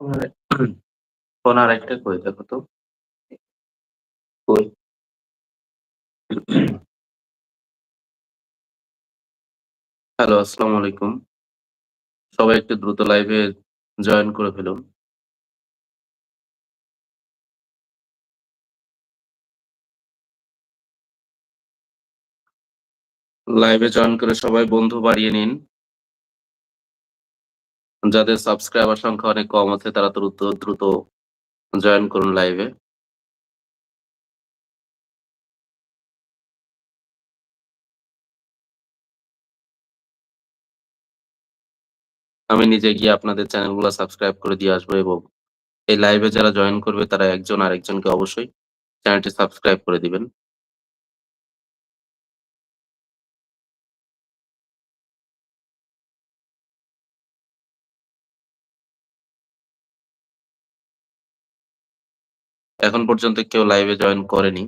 আরে ফোন কই দেখো তো। কই? হ্যালো, আসসালামু আলাইকুম। সবাই একটু দ্রুত লাইভে জয়েন করে ফেলুন। লাইভে জয়েন করে সবাই বন্ধু বাড়িয়ে নিন। যাদের সাবস্ক্রাইবার সংখ্যা অনেক কম আছে তারা দ্রুত, দ্রুত জয়েন করুন লাইভে। আমি নিজে গিয়ে আপনাদের চ্যানেলগুলা সাবস্ক্রাইব করে দিয়ে আসব এবং এই লাইভে যারা জয়েন করবে তারা একজন আরেকজনকে অবশ্যই চ্যানেলটি সাবস্ক্রাইব করে দিবেন। এখন পর্যন্ত কেউ লাইভে জয়েন করেনি।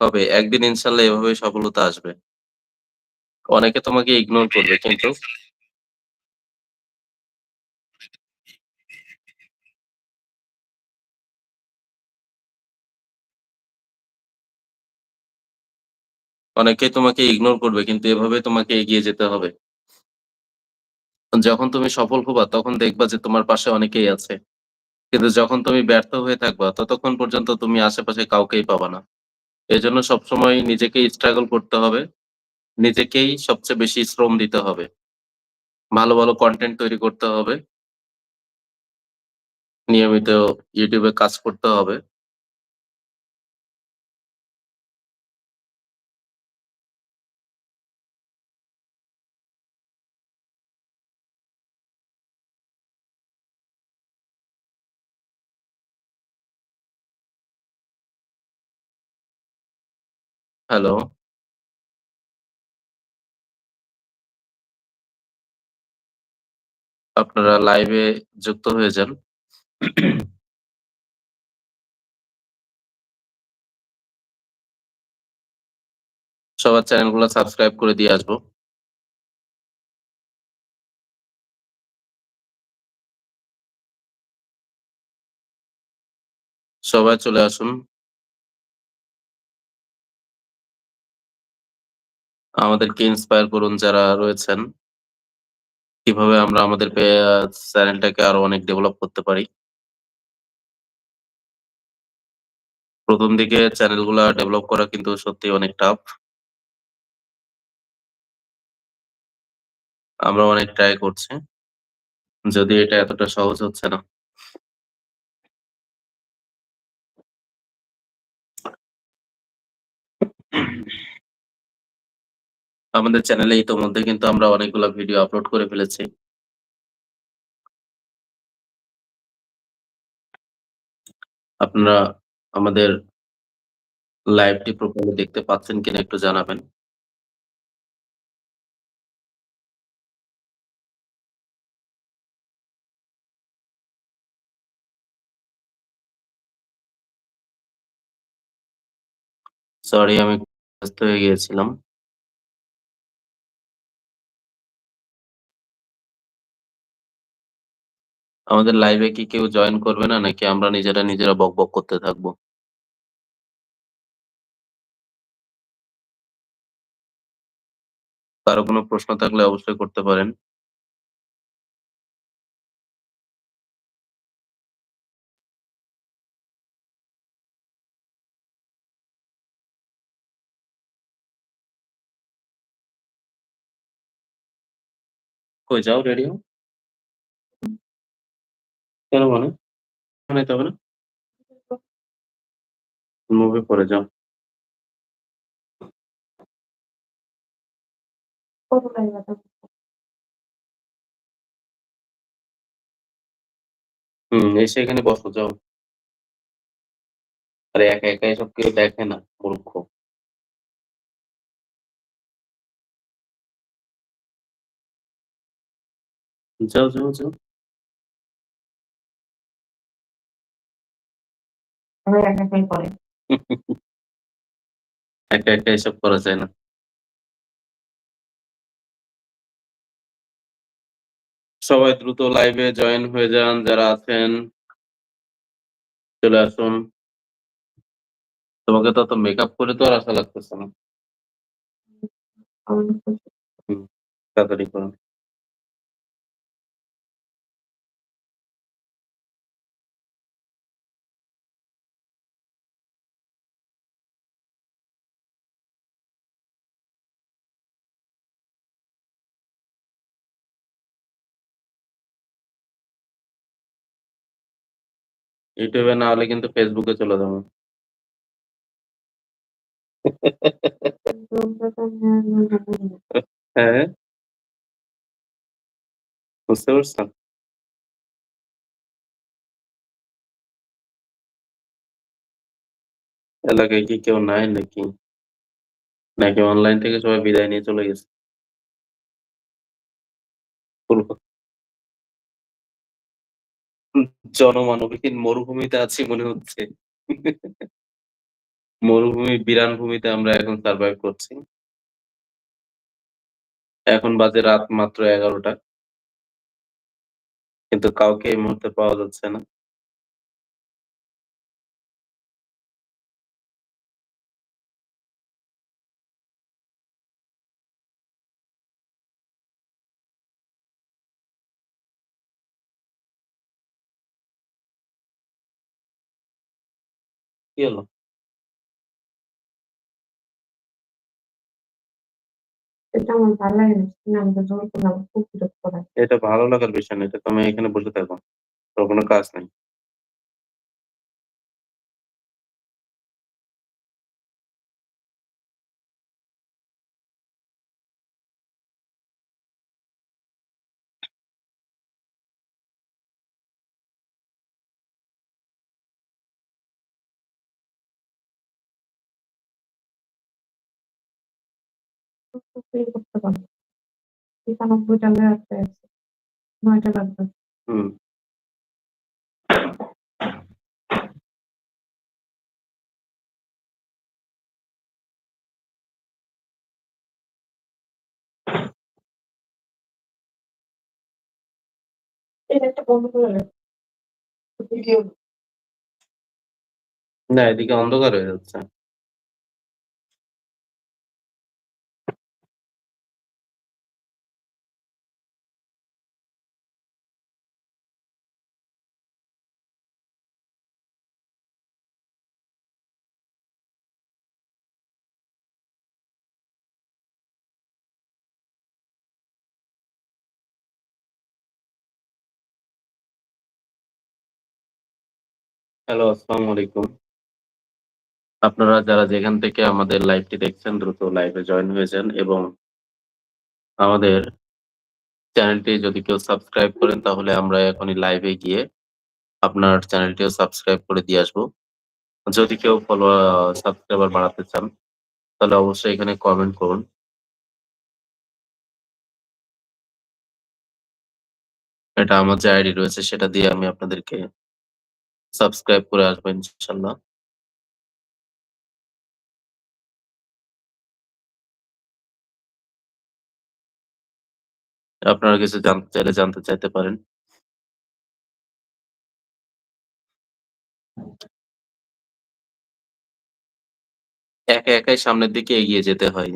তবে একদিন ইনশাল্লাহ এভাবেই সফলতা আসবে। অনেকে তোমাকে ইগনোর করবে, কিন্তু অনেকেই তোমাকে ইগনোর করবে কিন্তু এভাবে তোমাকে এগিয়ে যেতে হবে। যখন তুমি সফল হবা তখন দেখবা যে তোমার পাশে অনেকেই আছে। কিন্তু যখন তুমি ব্যর্থ হয়ে থাকবা ততক্ষণ পর্যন্ত তুমি আশেপাশে কাউকেই পাবা না। এজন্য সবসময় নিজেকেই স্ট্রাগল করতে হবে। নিজেকেই সবচেয়ে বেশি শ্রম দিতে হবে। ভালো, ভালো কন্টেন্ট তৈরি করতে হবে। নিয়মিত ইউটিউবে কাজ করতে হবে। হ্যালো। আপনারা লাইভে যুক্ত হয়ে যান। সবার চ্যানেলগুলা সাবস্ক্রাইব করে দিয়ে আসব। সবাই চলে আসুন। আমাদেরকে ইন্সপায়ার করুন যারা রয়েছেন। কীভাবে আমরা আমাদের চ্যানেলটাকে আরও অনেক ডেভেলপ করতে পারি। প্রথম দিকে চ্যানেলগুলা ডেভেলপ করা কিন্তু সত্যি অনেক টাফ। আমরা অনেক ট্রাই করছি। যদি এটা এতটা সহজ হচ্ছে না। আমাদের চ্যানেলে ইতোমধ্যে কিন্তু আমরা অনেকগুলো ভিডিও আপলোড করে ফেলেছি। আপনারা আমাদের লাইভটি প্রপারলি দেখতে পাচ্ছেন কিনা একটু জানাবেন। সরি আমি ব্যস্ত হয়ে গিয়েছিলাম। আমাদের লাইভে কি কেউ জয়েন করবে না নাকি আমরা নিজেরা, নিজেরা বক বক করতে থাকব? কারও কোনো প্রশ্ন থাকলে অবশ্যই করতে পারেন। কই যাও রেডি হও। কেন মানে? বানাইতে হবে না? মুভি পরে যাও। হুম, এসে এখানে বসো যাও। আরে একা, একা এসব কেউ দেখে না, মূর্খ। যাও, যাও, যাও। সবাই একা একাই করে। একা, একা এসব করা যায় না। সবাই দ্রুত লাইভে জয়েন হয়ে যান যারা আছেন। চলে আসুন। তোমাকে তো মেকআপ করে তো আর আসা লাগতেছে না। তাড়াতাড়ি করুন। এ না হলে কিন্তু ফেসবুকে চলে যাব। হ্যাঁ? বুঝতে পারছ? এলাকায় কি কেউ নাই নাকি? নাকি অনলাইন থেকে সবাই বিদায় নিয়ে চলে গেছে? জনমানবহীন মরুভূমিতে আছি মনে হচ্ছে। মরুভূমি বিরান ভূমিতে আমরা এখন সার্ভাইভ করছি। এখন বাজে রাত মাত্র ১১টা। কিন্তু কাউকে এই মুহূর্তে পাওয়া যাচ্ছে না। কি হলো? এটা আমার ভালো লাগে না। জোর খুব বিরক্ত লাগে। এটা ভালো লাগার বিষয় না। এটা তুমি এখানে বসে থাকো। তোর কোনো কাজ নাই। করতে পারব। ৯৫ টা লেয়ার আছে। ৯ টা লাগবে। হুম। না, এদিকে অন্ধকার হয়ে যাচ্ছে। হ্যালো, আসসালামু আলাইকুম। আপনারা যারা যেখান থেকে আমাদের লাইভটি দেখছেন দ্রুত লাইভে জয়েন হয়েছেন এবং আমাদের চ্যানেলটি যদি কেউ সাবস্ক্রাইব করেন তাহলে আমরা এখনই লাইভে গিয়ে আপনার চ্যানেলটিও সাবস্ক্রাইব করে দিয়ে আসব। যদি কেউ ফলো সাবস্ক্রাইবার বাড়াতে চান তাহলে অবশ্যই এখানে কমেন্ট করুন। এটা আমার যে আইডি রয়েছে সেটা দিয়ে আমি আপনাদেরকে সাবস্ক্রাইব করে আসব ইনশাআল্লাহ। আপনারা কিছু জানতে চাইলে জানতে চাইতে পারেন। একা, একাই সামনের দিকে এগিয়ে যেতে হয়।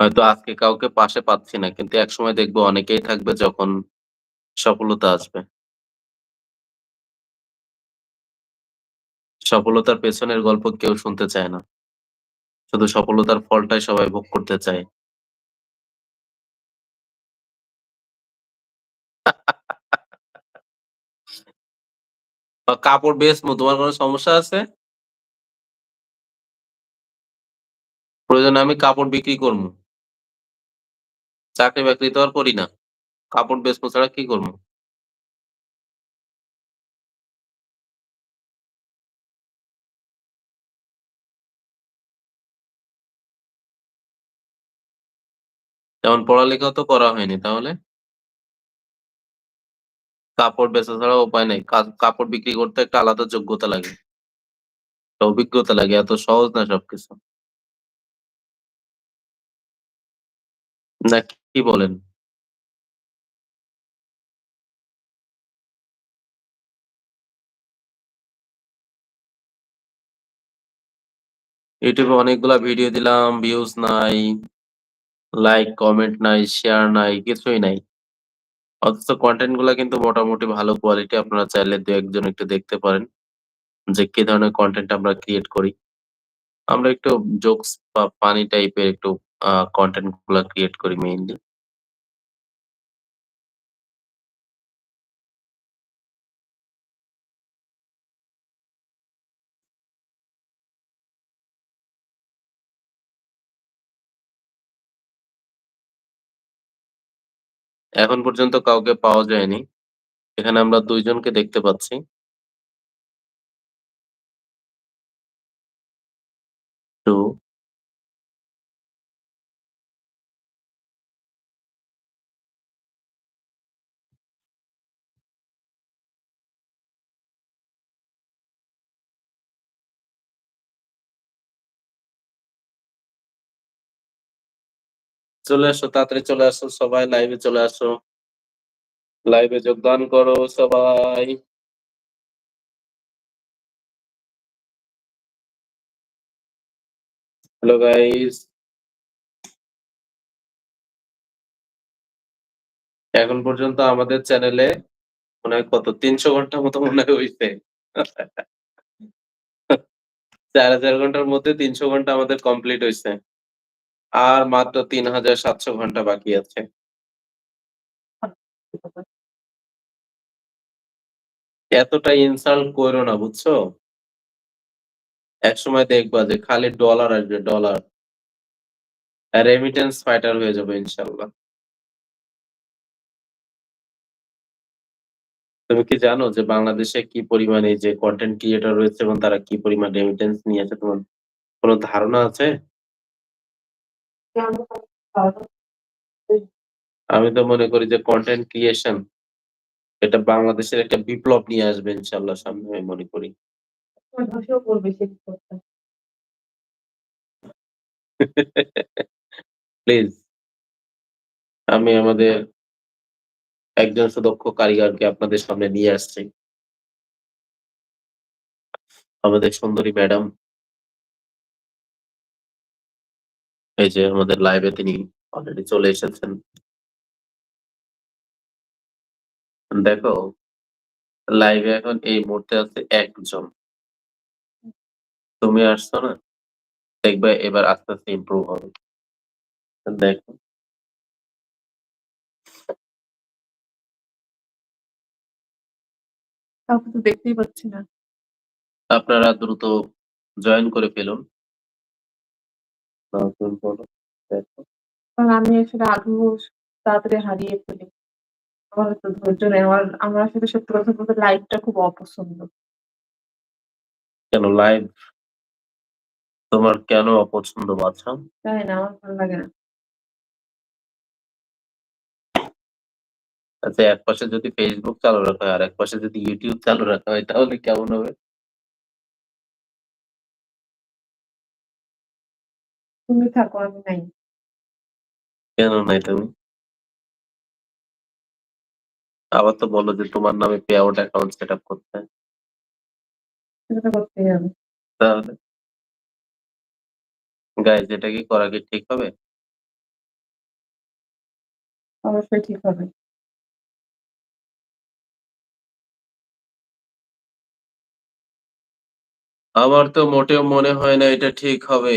হয়তো আজকে কাউকে পাশে পাচ্ছি না। কিন্তু একসময় দেখব অনেকেই থাকবে যখন সফলতা আসবে। সফলতার পেছনের গল্প কেউ শুনতে চায় না। শুধু সফলতার ফলটাই সবাই ভোগ করতে চায়। কাপড় বেচবো, তোমার কোন সমস্যা আছে? প্রয়োজনে আমি কাপড় বিক্রি করব চাকরি-বাকরি তো আর করি না। কাপড় বেচবো ছাড়া কি করমু? তেমন পড়ালেখাও তো করা হয়নি, তাহলে? কাপড় বেচা ছাড়া উপায় নাই। কাপড় বিক্রি করতে একটা আলাদা যোগ্যতা লাগে। অভিজ্ঞতা লাগে। এত সহজ না সবকিছু। না কি বলেন? ইউটিউবে অনেকগুলা ভিডিও দিলাম, ভিউজ নাই। লাইক, কমেন্ট নাই, শেয়ার নাই, কিছুই নাই। অথচ কন্টেন্টগুলা কিন্তু মোটামুটি ভালো কোয়ালিটি। আপনারা চাইলে ২-১ জন একটু দেখতে পারেন। যে কি ধরনের কনটেন্ট আমরা ক্রিয়েট করি। আমরা একটু জোকস বা ফানি টাইপের একটু কনটেন্টগুলা ক্রিয়েট করি মেইনলি। এখন পর্যন্ত কাউকে পাওয়া যায়নি। এখানে আমরা দুইজনকে দেখতে পাচ্ছি। তো চলে আসো, তাড়াতাড়ি চলে আসো সবাই লাইভে চলে আসো। লাইভে যোগদান করো সবাই। Hello guys. এখন পর্যন্ত আমাদের চ্যানেলে মনে হয় কত ৩০০ ঘণ্টার মতো মনে হয় হইছে। ৪,০০০ ঘণ্টার মধ্যে ৩০০ ঘণ্টা আমাদের কমপ্লিট হইছে। আর মাত্র ৩৭০০ ঘণ্টা বাকি আছে। এতটা ইনসাল্ট করো না, বুঝছ? একসময় দেখবা যে খালি ডলার আসবে ডলার। রেমিটেন্স ফাইটার হয়ে যাব ইনশাল্লাহ তুমি কি জানো যে বাংলাদেশে কি পরিমাণে যে কন্টেন্ট ক্রিয়েটর রয়েছে এবং তারা কি পরিমাণ রেমিটেন্স নিয়েছে তোমার কোনো ধারণা আছে? আমি তো মনে করি যে কন্টেন্ট ক্রিয়েশন এটা বাংলাদেশের একটা বিপ্লব নিয়ে আসবে ইনশাআল্লাহ সামনে, আমি মনে করি। প্লিজ। আমি আমাদের একজন সুদক্ষ কারিগরকে আপনাদের সামনে নিয়ে আসছি। আমাদের সুন্দরী ম্যাডাম। এই যে আমাদের লাইভে তিনি অলরেডি চলে এসেছেন। দেখো, লাইভে এখন এই মুহূর্তে আছে একজন তুমি আসছো না? দেখবে এবার আস্তে, আস্তে ইমপ্রুভ হবে। দেখো। দেখতেই পাচ্ছি না। আপনারা দ্রুত জয়েন করে ফেলুন। দেখো। কারণ আমি আসলে আগ্রহ তাড়াতাড়ি হারিয়ে ফেলি। আমার তো ধৈর্য নেই। আমার আমার আসলে সত্যি কথা বলতে লাইভটা খুব অপছন্দ। কেন লাইভ তোমার কেন অপছন্দ বাছা? জানি না আমার ভালো লাগে না। আচ্ছা একপাশে যদি Facebook চালু রাখা হয় আর একপাশে যদি YouTube চালু রাখা হয় তাহলে কেমন হবে? তুমি থাকো আমি নাই। কেন নাই তুমি? আবার তো বলল যে তোমার নামে payout account set up করতে। সেটা তো করতেই হবে। তাহলে? গাইস এটা কি করা কি ঠিক হবে? অবশ্যই ঠিক হবে। আমার তো মোটেও মনে হয় না এটা ঠিক হবে।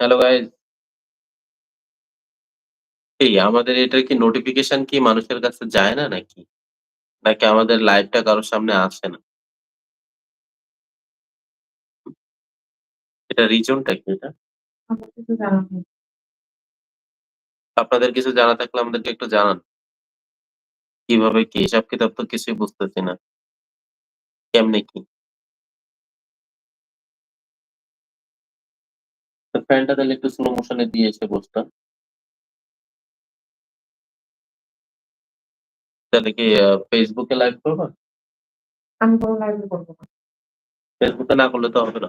Hello guys. এই আমাদের এটার কি নোটিফিকেশন কি মানুষের কাছে যায় না নাকি? নাকি আমাদের লাইভটা কারোর সামনে আসে না? এটা রিজনটা কি এটা? আপনাদের কিছু জানা থাকলে আমাদেরকে একটু জানান। কীভাবে কি? হিসাব কিতাব তো কিছুই বুঝতেছি না। কেমনে কি? ফ্যানটা তাহলে একটু স্লো মোশনে দিয়েছে পোস্টটা। তাহলে কি এ লাইভ করবা? আমি কোনো লাইভে করব না। এ না করলে তো হবে না।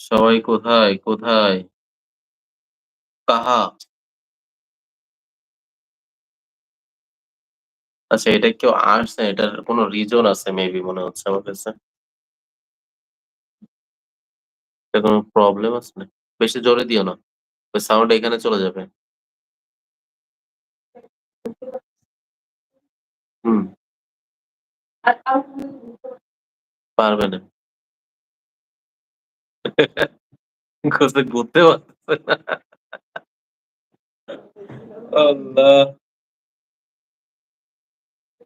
সবাই কোথায়, কোথায়? কাহা? আচ্ছা এটা কেউ আসছে, এটার কোনো রিজন আছে মেবি মনে হচ্ছে আমার কাছে। এটা কোনো প্রবলেম আছে নাকি? বেশি জোরে দিও না। ওই সাউন্ড এখানে চলে যাবে। পারবে না। ঘুরতে পারতেছে না। আল্লাহ!